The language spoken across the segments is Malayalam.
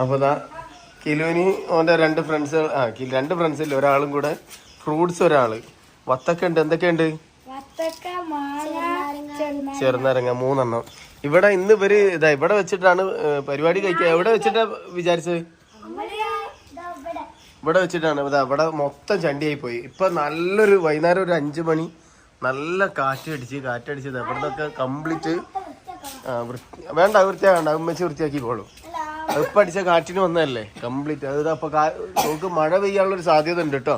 അപ്പൊ ദാ കിലുവിന് ഓന്റെ രണ്ട് ഫ്രണ്ട്സ് ആ രണ്ട് രണ്ട് ഫ്രണ്ട്സിൽ ഒരാളും കൂടെ ഫ്രൂട്ട്സ് ഒരാൾ. വത്തക്ക ഉണ്ട് എന്തൊക്കെയുണ്ട്? ചെറുനാരങ്ങ. മൂന്നെണ്ണം. ഇവിടെ ഇന്ന് ഇവർ ഇതാ ഇവിടെ വെച്ചിട്ടാണ് പരിപാടി കഴിക്കുക. എവിടെ വെച്ചിട്ടാ വിചാരിച്ചത്? ഇവിടെ വെച്ചിട്ടാണ്. ഇതാ ഇവിടെ മൊത്തം ചണ്ടിയായി പോയി ഇപ്പൊ നല്ലൊരു വൈകുന്നേരം ഒരു അഞ്ചു മണി നല്ല കാറ്റടിച്ച് കാറ്റടിച്ചത് ഇവിടുന്നൊക്കെ കംപ്ലീറ്റ് വേണ്ട വൃത്തിയാകണ്ട ഉമ്മച്ച് വൃത്തിയാക്കിക്കോളും അത് ഇപ്പൊ അടിച്ച കാറ്റിന് വന്നതല്ലേ? കംപ്ലീറ്റ് അത് അപ്പൊ നമുക്ക് മഴ പെയ്യാനുള്ള ഒരു സാധ്യത ഉണ്ട് കേട്ടോ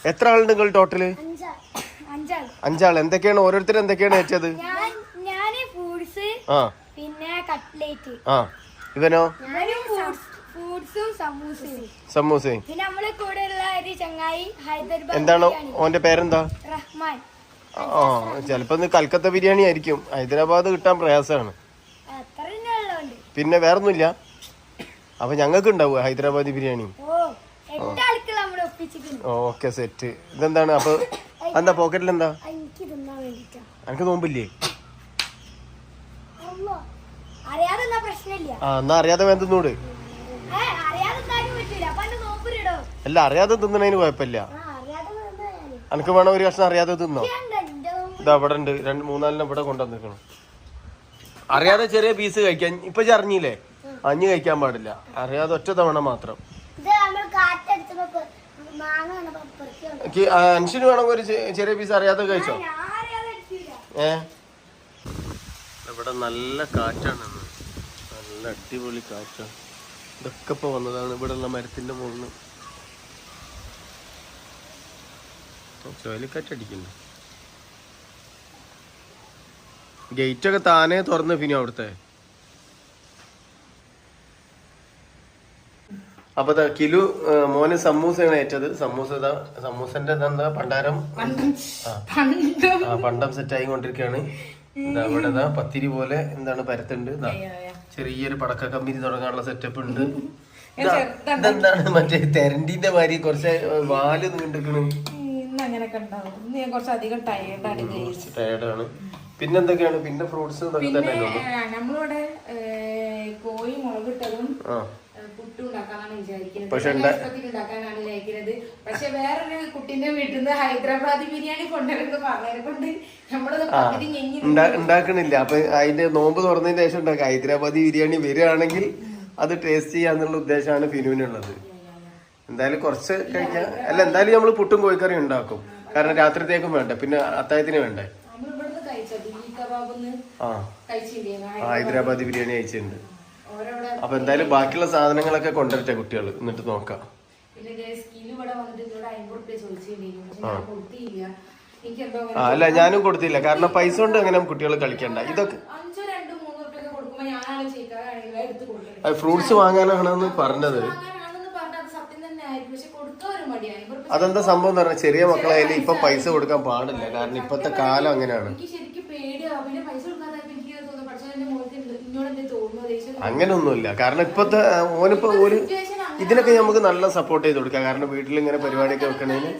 എത്ര ആളുണ്ട് നിങ്ങൾ ടോട്ടൽ അഞ്ചാൾ. എന്തൊക്കെയാണ്? ഓരോരുത്തർ എന്തൊക്കെയാണ് ഏറ്റത്? ആ. പിന്നെ കട്ട്ലേറ്റ് ആ. ഇവനോ? സമൂസയും. സമൂസേ പിന്നെ നമ്മളെ കൂടെ ഉള്ള ഒരു ചങ്ങായി ഹൈദരാബാദ് എന്താണ്? ഓന്റെ പേരെന്താ? റഹ്മാൻ. ആ ചിലപ്പോ കൽക്കത്ത ബിരിയാണി ആയിരിക്കും. ഹൈദരാബാദ് കിട്ടാൻ പ്രയാസമാണ് പിന്നെ വേറൊന്നുമില്ല. അപ്പൊ ഞങ്ങൾക്ക് ഉണ്ടാവുക ഹൈദരാബാദി ബിരിയാണി. Okay set. ഇതെന്താണ്? അപ്പൊ എന്താ പോക്കറ്റിൽ എന്താ എനിക്ക് നോമ്പില്ലേ? ആ എന്നാ അറിയാതെ വേണ്ടൂട് തിന്നൂട്. അല്ല അറിയാതെ തിന്നണതിന് കുഴപ്പമില്ല. എനിക്ക് വേണം ഒരു കഷ്ണം അറിയാതെ തിന്നോ? ഇതാ ഇവിടെ ഉണ്ട്. രണ്ട് മൂന്നാലിനെ ഇവിടെ കൊണ്ടുവന്നിരിക്കണം. അറിയാതെ ചെറിയ പീസ് കഴിക്കാൻ. ഇപ്പൊ ഇജ്ജ് അറിഞ്ഞില്ലേ? അഞ്ഞ് കഴിക്കാൻ പാടില്ല. അറിയാതെ ഒറ്റ തവണ മാത്രം. അൻഷിന് വേണമെങ്കിൽ ഒരു ചെറിയ പീസ് അറിയാതെ കഴിച്ചോ. ഏ? ഇവിടെ നല്ല കാറ്റാണ്. നല്ല അടിപൊളി കാറ്റാണ് ഇതൊക്കെ ഇപ്പൊ വന്നതാണ്. ഇവിടെ ഉള്ള മരത്തിന്റെ മുകളിൽ ചുഴലിക്കാറ്റടിക്കുന്നു ഗേറ്റൊക്കെ താനേ തുറന്ന് പിന്നെ അവിടുത്തെ? അപ്പൊ കിലു മോന് സമൂസയാണ് ഏറ്റത്. സമൂസ സമൂസന്റെ എന്താ? പണ്ടാരം. ആ. പണ്ടം. സെറ്റ് ആയിക്കൊണ്ടിരിക്കുകയാണ് ഇതാ പത്തിരി പോലെ എന്താണ് പരത്തുണ്ട്. ചെറിയൊരു പടക്ക കമ്പനി തുടങ്ങാനുള്ള സെറ്റപ്പ് ഉണ്ട്. ഇതാ, ഇതെന്താണ്? മറ്റേ തെരണ്ടിന്റെ മാതിരി കുറച്ച് വാൽ നീണ്ടിക്കണ് അധികം ടയേർഡാണ് പിന്നെ ഫ്രൂട്ട്സ് പിന്നെ ഫ്രൂട്ട്സ് നമ്മളിവിടെ കോഴി മുളകിട്ടതും പക്ഷെ വേറൊരു കുട്ടീന്റെ വീട്ടിൽ നിന്ന് ഹൈദരാബാദി ബിരിയാണി കൊണ്ടുവരുന്നത് പറഞ്ഞതിനെ കൊണ്ട് നമ്മളത് പകുതി ഞെങ്ങി ഉണ്ടാ- ഉണ്ടാക്കണില്ല. അപ്പൊ അതിന്റെ നോമ്പ് തുറന്നതിന് ശേഷം ഉണ്ടാക്കുക ഹൈദരാബാദി ബിരിയാണി വരികയാണെങ്കിൽ അത് ടേസ്റ്റ് ചെയ്യാന്നുള്ള ഉദ്ദേശമാണ് ഫിനുവിനുള്ളത്. എന്തായാലും കുറച്ച് കഴിഞ്ഞാൽ അല്ല എന്തായാലും നമ്മൾ പുട്ടും കോഴിക്കറിയും ഉണ്ടാക്കും. കാരണം രാത്രിത്തേക്കും വേണ്ട. പിന്നെ അത്തായത്തിന് വേണ്ടേ. ആ. ഹൈദരാബാദി ബിരിയാണി അയച്ചിട്ടുണ്ട് അപ്പൊ എന്തായാലും ബാക്കിയുള്ള സാധനങ്ങളൊക്കെ കൊണ്ടുവരട്ടെ കുട്ടികൾ എന്നിട്ട് നോക്കാം. അല്ല ഞാനും കൊടുത്തില്ല. കാരണം പൈസ കൊണ്ട് അങ്ങനെ കുട്ടികൾ കളിക്കണ്ട. ഇതൊക്കെ ഫ്രൂട്ട്സ് വാങ്ങാനാണെന്ന് പറഞ്ഞത്. അതെന്താ സംഭവം എന്ന് പറഞ്ഞാൽ ചെറിയ മക്കളായാലും ഇപ്പൊ പൈസ കൊടുക്കാൻ പാടില്ല. കാരണം ഇപ്പത്തെ കാലം അങ്ങനെയാണ്. അങ്ങനെയൊന്നുമില്ല കാരണം ഇപ്പത്തെ ഓനിപ്പോ ഒരു ഇതിനൊക്കെ നമുക്ക് നല്ല സപ്പോർട്ട് ചെയ്ത് കൊടുക്കാം. കാരണം വീട്ടിൽ ഇങ്ങനെ പരിപാടിയൊക്കെ വെക്കണേന്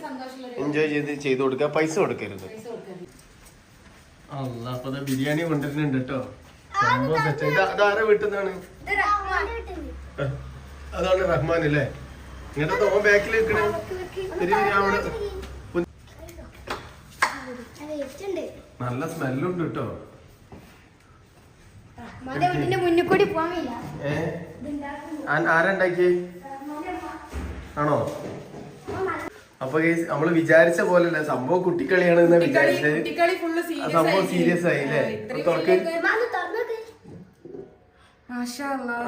എൻജോയ് ചെയ്ത് ചെയ്ത് കൊടുക്കുക. പൈസ കൊടുക്കരുത്. പൈസ അല്ല അപ്പൊ ബിരിയാണി കൊണ്ടുവരുന്നുണ്ട് കേട്ടോ. അതാരെ വീട്ടുന്നാണ് ഇത് റഹ്മാന്റെ അതാണ് റഹ്മാൻ അല്ലേ? ഇങ്ങനത്തെ തോമ ബാക്കിൽ വെക്കണേ അവിടെ. നല്ല സ്മെല്ലുണ്ട് കേട്ടോ. ആരുണ്ടാക്കി. ആണോ? അപ്പൊ നമ്മൾ വിചാരിച്ച പോലല്ല. സംഭവം കുട്ടിക്കളിയാണ് എന്നാ വിചാരിച്ചത് സംഭവം സീരിയസ് ആയി അല്ലേ തുറക്ക്.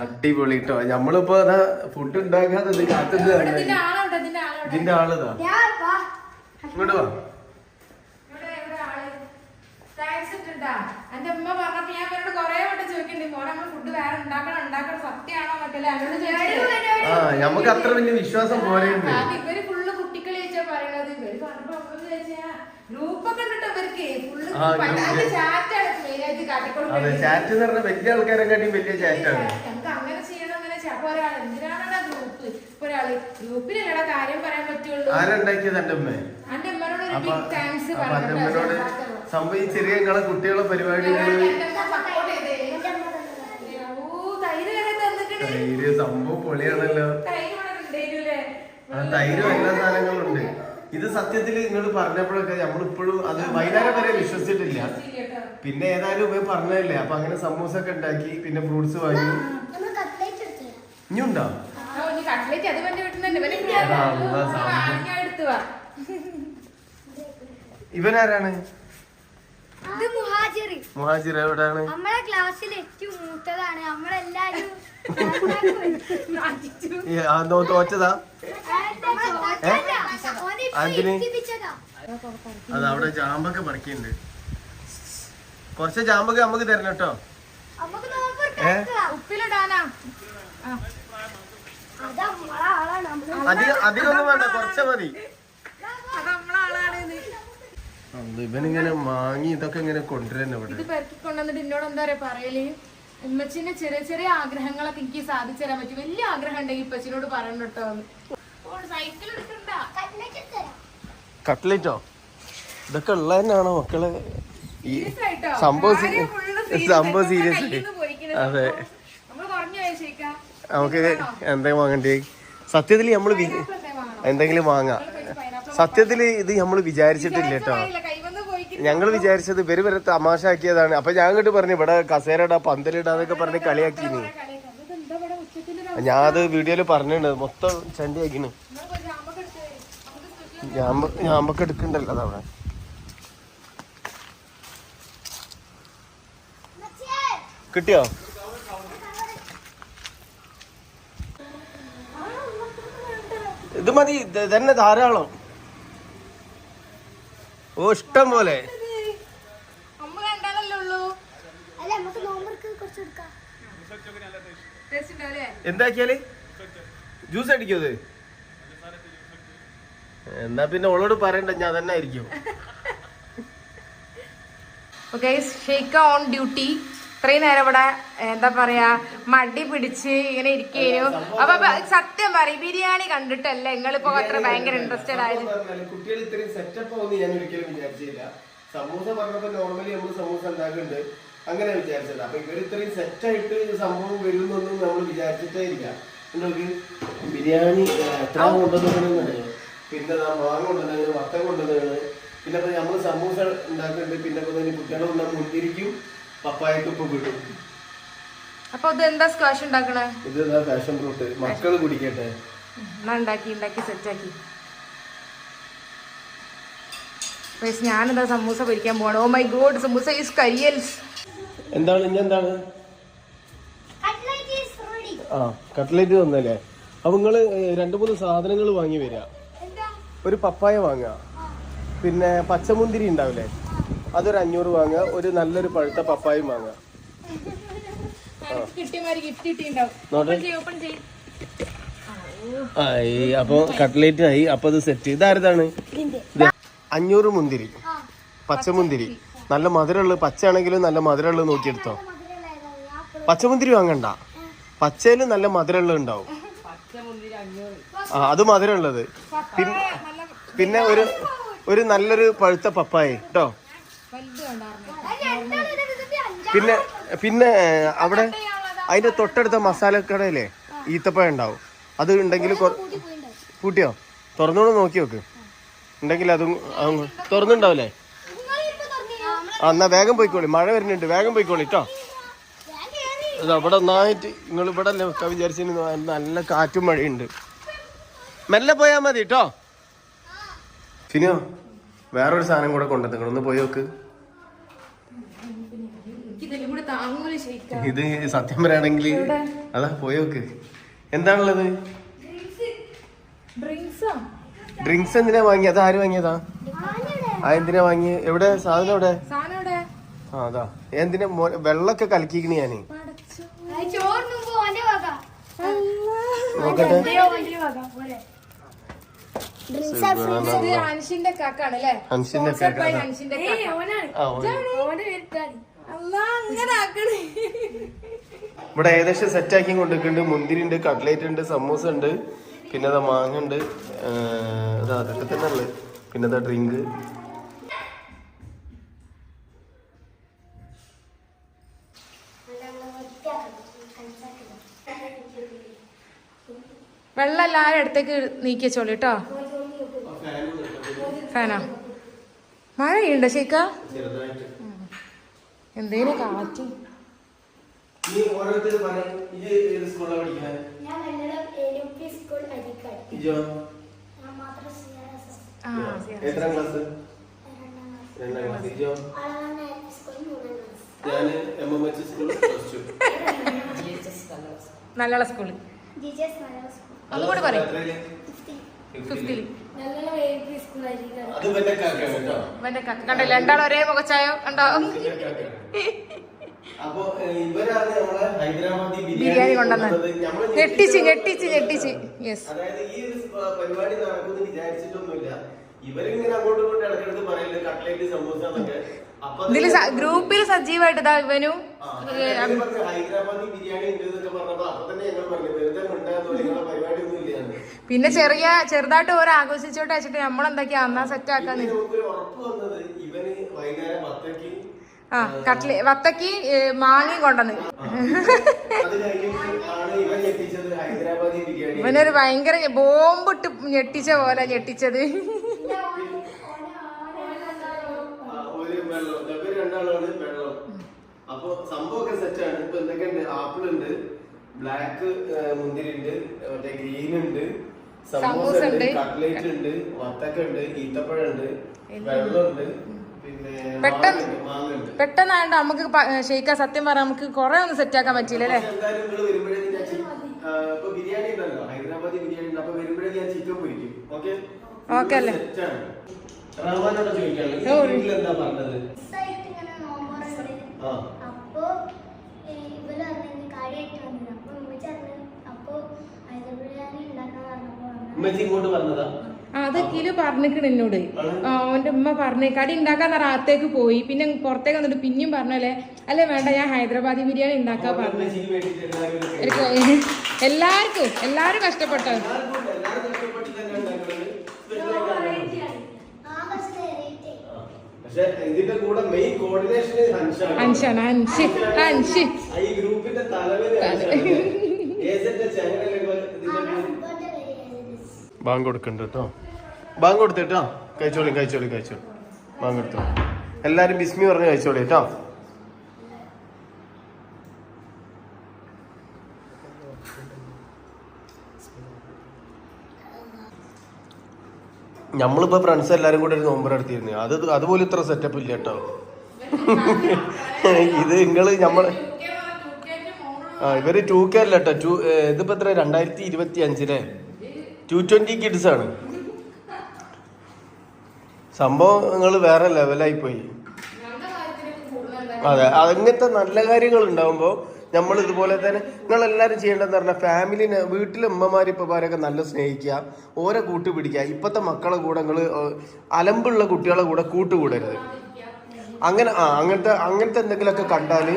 അടിപൊളി കേട്ടോ നമ്മളിപ്പോ അതാ ഫുഡ് ഉണ്ടാക്കാതെ ആളുണ്ട് ഇതിന്റെ ആളിതാ ഇങ്ങോട്ട് വാ ഇവിടെ ഇവിടെ ആൾ ഇട്ടിട്ടാ എന്റെ ഉമ്മ പറഞ്ഞപ്പോ ഞാൻ അവരോട് കൊറേ വട്ടം ചോദിക്കണ്ടേ മോനെ നമ്മൾ ഫുഡ് വേറെ ഉണ്ടാക്കണം ഉണ്ടാക്കണം സത്യമാണോ മറ്റല്ലേ? അവരോട് ചോദിച്ചു നമുക്ക് അത്ര വലിയ വിശ്വാസം പോലെ ഇവർ ഫുള്ള് കുട്ടിക്കളി വെച്ചാ പറയണത്. ഇവർ പറഞ്ഞപ്പോ അപ്പൊ വിചാരിച്ചാ ഗ്രൂപ്പൊക്കെ ഉണ്ട് ഇവർക്ക് ഫുള്ള് ആ, group. ചാറ്റാണ് മെയിനായിട്ട് അതെ കാട്ടിക്കൊടുക്കുന്നത് ചാറ്റ് എന്ന് പറഞ്ഞാൽ വലിയ ആൾക്കാരെക്കാട്ടിയും വലിയ ചാറ്റാണ് നമുക്ക് അങ്ങനെ ചെയ്യണം അങ്ങനെ ചെയ്യണം. അപ്പൊ ഒരാൾ എന്തിനാണ് ഗ്രൂപ്പ് ഒരാൾ ഗ്രൂപ്പിലല്ലടാ കാര്യം പറയാൻ പറ്റുള്ളൂ. ആരുണ്ടാക്കിയത് എന്റെ അമ്മയോട് ഒരു ബിഗ് താങ്ക്സ് അമ്മനോട് സംഭവം ഈ ചെറിയ നിങ്ങളെ കുട്ടികളെ പരിപാടി തൈര് സംഭവം പൊളിയാണല്ലോ. തൈര്? ആ എല്ലാ സാധനങ്ങളുണ്ട്. ഇത് സത്യത്തിൽ നിങ്ങൾ പറഞ്ഞപ്പോഴൊക്കെ നമ്മളിപ്പോഴും അത് വൈകുന്നേരം വരെ വിശ്വസിച്ചിട്ടില്ല. പിന്നെ ഏതായാലും ഉപയോഗം പറഞ്ഞതല്ലേ? അപ്പൊ അങ്ങനെ സമൂസ ഒക്കെ ഉണ്ടാക്കി പിന്നെ ഫ്രൂട്ട്സ് വാങ്ങി നമ്മൾ കട്ട്ലേറ്റ് എടുത്തില്ല ഇനിയുണ്ടോ? ഇവനാരാണ്? മുഹാജിർ എവിടെയാണ് നമ്മളെ ക്ലാസ്സിൽ ഏറ്റവും മൂത്തതാണ്. നമ്മളെല്ലാരും തോറ്റതാ? അതിന്? അത് അവിടെ ജാമ്പൊക്കെ പറിക്കുന്നുണ്ട്. കുറച്ച് ജാമ്പൊക്കെ നമുക്ക് തരണം കേട്ടോ. നമ്മൾ അധികം ഒന്നും വേണ്ട. കുറച്ച് മതി അത് നമ്മളെ ആളാണ് ഇത് അന്ന് ഇവനിങ്ങനെ മാങ്ങി ഇതൊക്കെ ഇങ്ങനെ കൊണ്ടുവരുന്നു ഇവിടെ. ഇത് പെരക്കി കൊണ്ടുവന്നിട്ട് എന്നോട് എന്താ പറയാ? പറയൽ. ഉമ്മച്ചിന്റെ ചെറിയ ചെറിയ ആഗ്രഹങ്ങളൊക്കെ എനിക്ക് സാധിച്ചു തരാൻ പറ്റും. വലിയ ആഗ്രഹം ഉണ്ടെങ്കിൽ ഇപ്പച്ചിനോട് പറയണം കേട്ടോ സൈക്കിൾ എടുക്കണ്ട. കട്ട്ലേറ്റ്? ഇതൊക്കെ ഉള്ള തന്നെയാണോ മക്കൾ? ഈ? സംഭവം. സംഭവം സീരിയസ് അതെ. നമുക്ക് എന്തെങ്കിലും വാങ്ങണ്ടേ? സത്യത്തിൽ നമ്മൾ എന്തെങ്കിലും വാങ്ങാം. സത്യത്തിൽ ഇത് നമ്മൾ വിചാരിച്ചിട്ടില്ല കേട്ടോ. ഞങ്ങൾ വിചാരിച്ചത് ഇവർ വരെ തമാശ ആക്കിയതാണ്. അപ്പൊ ഞാൻ അങ്ങോട്ട് പറഞ്ഞു ഇവിടെ കസേരടാ പന്തലിടാന്നൊക്കെ പറഞ്ഞ് കളിയാക്കിനി ഞാൻ അത് വീഡിയോയിൽ പറഞ്ഞിട്ടുണ്ട്. മൊത്തം ചണ്ടിയാക്കിന് ഞാമ്പൊക്കെ എടുക്കണ്ടല്ലോ അതവിടെ കിട്ടിയോ? ഇത് മതി തന്നെ ധാരാളം. ഓ ഇഷ്ടം പോലെ. അമ്മ കണ്ടാലല്ലേ ഉള്ളൂ? അല്ല നമുക്ക് നോമ്പർക്ക് കുറച്ച് എടുക്കാം ടേസ്റ്റ് ഉണ്ടാവില്ലേ എന്താക്കിയാൽ? ജ്യൂസ് അടിക്കോ അത് എന്നാ പിന്നെ ഓളോട് പറയണ്ട ഞാൻ തന്നെ ആയിരിക്കും. ഓക്കെ ഷെയ്ക്ക ഓൺ ഡ്യൂട്ടി ഇത്രയും നേരം ഇവിടെ എന്താ പറയാ മടി പിടിച്ച് ഇങ്ങനെ ഇരിക്കുന്നു അപ്പൊ സത്യം പറയും ബിരിയാണി കണ്ടിട്ടല്ലേ നിങ്ങളിപ്പോ അത്ര ഭയങ്കര ഇൻട്രസ്റ്റഡ് ആയത്? കുട്ടികൾ ഇത്രയും സെറ്റപ്പ് ആവുമെന്ന് ഞാൻ ഒരിക്കലും വിചാരിച്ചില്ല. സമൂസ പറഞ്ഞപ്പോ നോർമലി നമ്മൾ സമൂസ ഉണ്ടാക്കുന്നുണ്ട്. അങ്ങനെ വിചാരിച്ചത്. അപ്പൊ ഇവർ ഇത്രയും സെറ്റായിട്ട് സംഭവം വരുന്നൊന്നും നമ്മൾ വിചാരിച്ചിട്ടേ ഇല്ല. നിങ്ങൾക്ക് ബിരിയാണി എത്ര കൊണ്ടുവന്നിട്ടുണ്ടെന്നറിയോ പിന്നെ മാങ്ങ കൊണ്ടുവന്നത് വത്ത കൊണ്ടുവന്നത് പിന്നെ നമ്മൾ സമൂസ ഉണ്ടാക്കുന്നുണ്ട്. പിന്നെ കുട്ടികളെ മുന്തിരിക്കും പപ്പായക്കൊപ്പം കിട്ടും അപ്പൊ ഇത് എന്താ സ്ക്വാഷ് ഉണ്ടാക്കണേ? ഇത് പാഷൻ ഫ്രൂട്ട് മക്കൾ കുടിക്കട്ടെ. എന്നാ ഉണ്ടാക്കി ഉണ്ടാക്കി സെറ്റാക്കി ഞാനിതാ സമൂസ പൊരിക്കാൻ oh my god samosa is കരിയൽസ്. എന്താണ് ഇനി ആ കട്ട്ലേറ്റ് തന്നല്ലേ അപ്പൊ നിങ്ങൾ രണ്ടു മൂന്ന് സാധനങ്ങൾ വാങ്ങി വരിക. എന്താ? ഒരു പപ്പായ വാങ്ങുക. പിന്നെ പച്ചമുന്തിരി ഉണ്ടാവില്ലേ? അതൊരു അഞ്ഞൂറ് വാങ്ങുക. ഒരു നല്ലൊരു പഴുത്ത പപ്പായും വാങ്ങുക. അപ്പൊ കട്ട്ലേറ്റ് ആയി അപ്പൊ അത് സെറ്റ് ഇതാരതാണ്? ഇത്. അഞ്ഞൂറ് മുന്തിരി. ആ. പച്ചമുന്തിരി നല്ല മധുരമുള്ള പച്ച ആണെങ്കിലും നല്ല മധുരമുള്ളത് നോക്കിയെടുത്തോ. പച്ചമുന്തിരി വാങ്ങണ്ട. പച്ചയിൽ നല്ല മധുരമുള്ളത് ഉണ്ടാവും. ആ അത് മധുരമുള്ളത്. പിന്നെ പിന്നെ ഒരു ഒരു നല്ലൊരു പഴുത്ത പപ്പായ കേട്ടോ. പിന്നെ പിന്നെ അവിടെ അതിന്റെ തൊട്ടടുത്ത മസാലക്കടയിലെ ഈത്തപ്പഴം ഉണ്ടാവും. അത് ഉണ്ടെങ്കിൽ. കൂട്ടിയോ? തുറന്നോണ്ട് നോക്കി നോക്ക്. ഉണ്ടെങ്കിൽ അതും തുറന്നുണ്ടാവില്ലേ? ആ എന്നാ വേഗം പോയിക്കോളി. മഴ വരുന്നുണ്ട്. വേഗം പോയിക്കോളി കേട്ടോ അവിടെ ഒന്നായിട്ട് നിങ്ങൾ ഇവിടെ അല്ലേ വെക്കാൻ നല്ല കാറ്റും മഴയുണ്ട്. മെല്ലെ പോയാൽ മതി കേട്ടോ ഫിനിയോ വേറൊരു സാധനം കൂടെ കൊണ്ടുവന്നിക്കണം ഒന്ന് പോയി നോക്ക്. താങ്ങൂല ശരിക്കും. ഇത് സത്യം പറയുകയാണെങ്കിൽ അതാ പോയി നോക്ക്. എന്താണുള്ളത്? ഡ്രിങ്ക്സാ. ഡ്രിങ്ക്സ്? എന്തിനാ വാങ്ങി അത് ആര് വാങ്ങിയതാ? ആ എന്തിനാ വാങ്ങി എവിടെ? സാധനം എവിടെ? ആ അതാ. എന്തിനാ വെള്ളമൊക്കെ കലക്കിക്കണ ഞാൻ. നോക്കട്ടെ. ഹൻഷിന്റെ കാക്കാണ്? അല്ലേ ഹൻഷിന്റെ Sponsored ഇവിടെ ഏകദേശം സെറ്റ് ആക്കി കൊണ്ടിരിക്കുന്നുണ്ട്. മുന്തിരി ഉണ്ട് കട്ട്ലേറ്റ് ഉണ്ട് സമൂസ ഉണ്ട് പിന്നെ അതാ മാങ്ങ ഉണ്ട്. അതാ അതൊക്കെ തന്നെ ഉള്ളത്. പിന്നെ അതാ ഡ്രിങ്ക്. വെള്ളം എല്ലാവരും അടുത്തേക്ക് നീക്കി വെച്ചോളൂ കേട്ടോ. ഫാനോ മഴ ഉണ്ടോ ചെറുതായിട്ട്. എന്തേലും കാറ്റ്. നീ ഓരോരുത്തർ പറയും ഇത് ഏത് സ്കൂളിലാണ് പഠിക്കുന്നത് ഞാൻ സ്കൂൾ അരിക്കാട് ഇജോ? എത്രാം ക്ലാസ്? രണ്ടാം ക്ലാസ്. ഇജോ? സ്കൂൾ മൂന്നാം ക്ലാസ്. ഞാൻ M M H school plus two നല്ല സ്കൂളിൽ ജിജസ് മലയാളം സ്കൂൾ. ഒന്നുകൂടി പറയും. ഫിഫ്റ്റി അത് കണ്ടില്ല ഒരേ മുഖച്ചായോ? കണ്ടോ? അപ്പൊ ഏഹ്, ഇവരാണ് നമ്മളെ ഹൈദരാബാദി ബിരിയാണി കൊണ്ടുവന്നത്. ഞെട്ടിച്ച് ഞെട്ടിച്ച് ഞെട്ടിച്ച് യെസ് അതായത് ഈ ഒരു പ- പരിപാടി നടക്കുമെന്ന് വിചാരിച്ചിട്ടൊന്നുമില്ല. ഇവരിങ്ങനെ അങ്ങോട്ടും ഇങ്ങോട്ടും ഇടക്കിടക്ക് പറയൽ കട്ട്ലേറ്റ് സമൂസ എന്നൊക്കെ. അപ്പൊ ഇതിൽ ഗ്രൂപ്പിൽ സജീവായിട്ട് ഇതാ ഇവനും. ഹൈദരാബാദി ബിരിയാണി ഉണ്ട് എന്നൊക്കെ പറഞ്ഞപ്പോ അപ്പൊ തന്നെ ഞങ്ങൾ പറഞ്ഞു വെറുതെ ഉണ്ടാകുന്ന നിങ്ങളെ പരിപാടി ഒന്നും ഇല്ലാന്ന് പിന്നെ ചെറിയ ചെറുതായിട്ട് ഓരോ ആഘോഷിച്ചോട്ടെ വെച്ചിട്ട് നമ്മളെന്തൊക്കെയാ അന്നാ സെറ്റ് ആക്കാൻ ആ കട്ട്ലി വത്തക്കി മാങ്ങയും കൊണ്ടുവന്ന്. ബിരിയാണി. ഇവനൊരു ഭയങ്കര ബോംബിട്ട് ഞെട്ടിച്ച പോലെ ഞെട്ടിച്ചത്. ആ, സംഭവം ഒക്കെ സെറ്റ് ആണ് വെള്ളം. അപ്പൊ സംഭവമൊക്കെ സെറ്റാണ് ഇപ്പൊ എന്തൊക്കെയുണ്ട്? ആപ്പിൾ ഉണ്ട് ബ്ലാക്ക് മുന്തിരി ഉണ്ട് മറ്റേ ഗ്രീൻ ഉണ്ട് സമൂസ ഉണ്ട്. ഉണ്ട്. കട്ട്ലേറ്റ് ഉണ്ട് വത്തക്ക ഉണ്ട്. ഈത്തപ്പഴം ഉണ്ട് വെള്ളമുണ്ട് പിന്നെ പെട്ടെന്ന് നമുക്ക് ഷെയ്ക്ക സത്യം പറയാം നമുക്ക് കുറെ ഒന്നും സെറ്റ് ആക്കാൻ പറ്റില്ല അല്ലേ? ഓക്കെ? അല്ലേ? ഇങ്ങോട്ട് പറഞ്ഞതാ. അത് കിലു പറഞ്ഞിക്കണ് എന്നോട്. അവന്റെ ഉമ്മ പറഞ്ഞു കടി ഉണ്ടാക്കാൻ നേരം അകത്തേക്ക് പോയി. പിന്നെ പുറത്തേക്ക് വന്നിട്ട് പിന്നെയും പറഞ്ഞല്ലേ അല്ലേ? വേണ്ട ഞാൻ ഹൈദരാബാദി ബിരിയാണി ഉണ്ടാക്കാൻ പറഞ്ഞു. എല്ലാവർക്കും എല്ലാരും കഷ്ടപ്പെട്ടോ? ഇതിന്റെ കൂടെ മെയിൻ കോർഡിനേഷൻ ഹൻഷാണ് ഹൻഷി ഹൻഷി. ഈ ഗ്രൂപ്പിന്റെ തലവര് ഹൻഷാണ്. ഏജന്റ് ചങ്ങലല്ലേ ഇപ്പൊ ഇതിന്റെ ആണ് പേര്? ഫുട്ബോളിന്റെ പേര് ബാങ്ക് കൊടുക്കുന്നുണ്ട് കേട്ടോ ബാങ്ക് കൊടുത്തിട്ടോ? കഴിച്ചോളി കഴിച്ചോളി കഴിച്ചോളി. ബാങ്ക് എടുത്തോ എല്ലാരും ബിസ്മി പറഞ്ഞ് കഴിച്ചോളി കേട്ടോ നമ്മളിപ്പോ ഫ്രണ്ട്സ് എല്ലാരും കൂടെ ഒരു നോമ്പ് നടത്തിയിരുന്നു. അത് അതുപോലെ ഇത്ര സെറ്റപ്പ് ഇല്ല കേട്ടോ ഇത് നിങ്ങൾ നമ്മൾ ആ ഇവർ ടു കെ അല്ല കേട്ടോ ടു ഇതിപ്പോ എത്ര രണ്ടായിരത്തി ഇരുപത്തി അഞ്ചിലെ ടു ട്വന്റി കിഡ്സ് ആണ്. സംഭവം നിങ്ങൾ വേറെ ലെവലായി പോയി. അതെ അങ്ങനത്തെ നല്ല കാര്യങ്ങൾ ഉണ്ടാവുമ്പോൾ നമ്മൾ ഇതുപോലെ തന്നെ നിങ്ങൾ എല്ലാവരും ചെയ്യേണ്ടതെന്ന് പറഞ്ഞാൽ ഫാമിലിനെ വീട്ടിലെ ഉമ്മമാര് ഇപ്പമാരൊക്കെ നല്ല സ്നേഹിക്കുക ഓരോ കൂട്ടുപിടിക്കുക. ഇപ്പോഴത്തെ മക്കളെ കൂടെ നിങ്ങൾ അലമ്പുള്ള കുട്ടികളെ കൂടെ കൂട്ടുകൂടരുത്. അങ്ങനെ ആ അങ്ങനത്തെ അങ്ങനത്തെ എന്തെങ്കിലുമൊക്കെ കണ്ടാൽ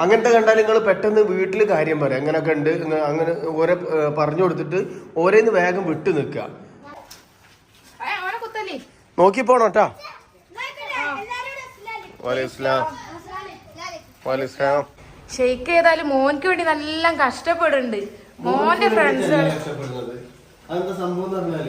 അങ്ങനത്തെ കണ്ടാൽ നിങ്ങൾ പെട്ടെന്ന് വീട്ടിൽ കാര്യം പറയാം. അങ്ങനെയൊക്കെ ഉണ്ട്. അങ്ങനെ ഓരോ പറഞ്ഞു കൊടുത്തിട്ട് ഓരോന്ന് വേഗം വിട്ടു നിൽക്കുക. നോക്കി പോണോ കേട്ടോ. എല്ലാവരും വലൈസ്ലാം വലൈസ്ലാം ഷെയ്ക്ക് ഏതായാലും മോൻക്ക് വേണ്ടി നല്ല കഷ്ടപ്പെടുന്നുണ്ട്. മോന്റെ ഫ്രണ്ട്സ് അതിന്റെ അതെന്താ സംഭവം എന്ന് പറഞ്ഞാൽ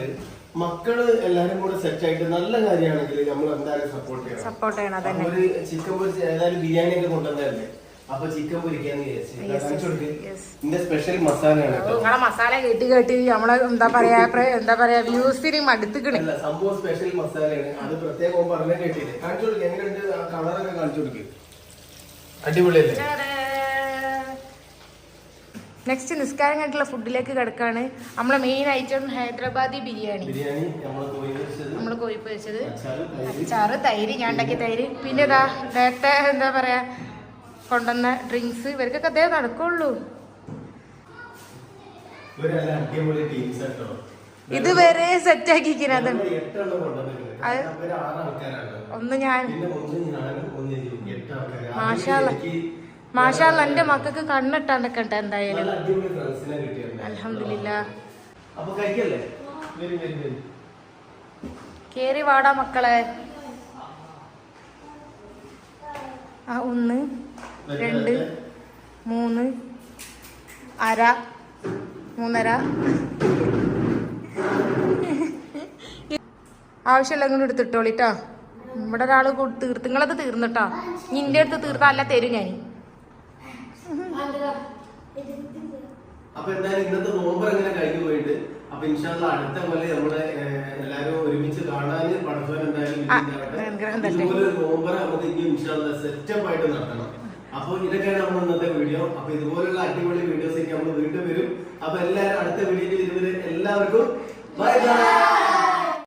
മക്കൾ എല്ലാരും കൂടെ സെറ്റ് ആയിട്ട് നല്ല കാര്യമാണെങ്കിൽ നമ്മൾ എന്തായാലും സപ്പോർട്ട് ചെയ്യണം. സപ്പോർട്ട് ചെയ്യണം അതന്നെ. ഒരു ചിക്കൻ പൊരിച്ച് ഏതായാലും ബിരിയാണി ഒക്കെ കൊണ്ടുവന്നതല്ലേ? അപ്പൊ ചിക്കൻ പൊരിക്കാന്ന് വിചാരിച്ചു. ഇതിന്റെ സ്പെഷ്യൽ മസാലയാണ് നിങ്ങളെ മസാല കേട്ടി കേട്ടി നമ്മളെ എന്താ പറയാ എന്താ പറയാ വ്യൂസിന് മടുത്തുക്കണ്. സംഭവം സ്പെഷ്യൽ മസാലയാണ് അത് പ്രത്യേകം പറഞ്ഞ കേട്ടില്ലേ? കാണിച്ചു കൊടുക്ക് എങ്ങനെയുണ്ട്? കളറൊക്കെ കാണിച്ചു കൊടുക്ക്. അടിപൊളിയല്ലേ? നെക്സ്റ്റ് നിസ്കാരം കഴിഞ്ഞിട്ടുള്ള ഫുഡിലേക്ക് കിടക്കാണ്. നമ്മളെ മെയിൻ ഐറ്റം ഹൈദരാബാദി ബിരിയാണി. കോഴി നമ്മൾ കോഴിപ്പ് വെച്ചത് അച്ചാറ് തൈര്. അച്ചാറ് തൈര് ഞാൻ ഉണ്ടാക്കിയ തൈര്. പിന്നെ ഇതാ നേരത്തെ എന്താ പറയാ കൊണ്ടുവന്ന ഡ്രിങ്ക്സ് ഇവർക്കൊക്കെ അതേ നടക്കുള്ളൂ ഇതുവരെ സെറ്റ് ആക്കിക്കുന്നത് ഒന്ന് ഞാൻ ആൾക്കാര്. മാഷാള്ള എന്റെ മക്കൾക്ക് എന്തായാലും. അടിപൊളി ഫ്രണ്ട്സിനെ കിട്ടിയിട്ടുണ്ട്. അലഹമില്ല കേറി വാടാ മക്കളെ. ആ ഒന്ന്. രണ്ട്. മൂന്ന് അര മൂന്നര. ആവശ്യമുള്ള ഇങ്ങോട്ട് എടുത്തിട്ടോളിട്ടോ. ഇവിടെ ഒരാൾ തീർത്ത് നിങ്ങളത് തീർന്നിട്ടോ. നിന്റെ അടുത്ത് തീർത്താ അല്ല തരും ഞാൻ അപ്പൊ എന്തായാലും ഇന്നത്തെ നോമ്പർ അങ്ങനെ കഴിഞ്ഞു പോയിട്ട് അപ്പൊ ഇൻഷാല്ല അടുത്ത പോലെ നമ്മളെ എല്ലാരും ഒരുമിച്ച് കാണാൻ പടത്തോൻ എന്തായാലും നോമ്പർ നമുക്ക് ഇനി ഇൻഷാല്ല സെറ്റപ്പ് ആയിട്ട് നടത്തണം. അപ്പൊ ഇതൊക്കെയാണ് നമ്മൾ ഇന്നത്തെ വീഡിയോ അപ്പൊ ഇതുപോലുള്ള അടിപൊളി വീഡിയോസ് ഒക്കെ നമ്മൾ വീണ്ടും വരും. അപ്പൊ എല്ലാവരും അടുത്ത വീഡിയോയിൽ ഇതുവരെ എല്ലാവർക്കും ബൈ ബൈ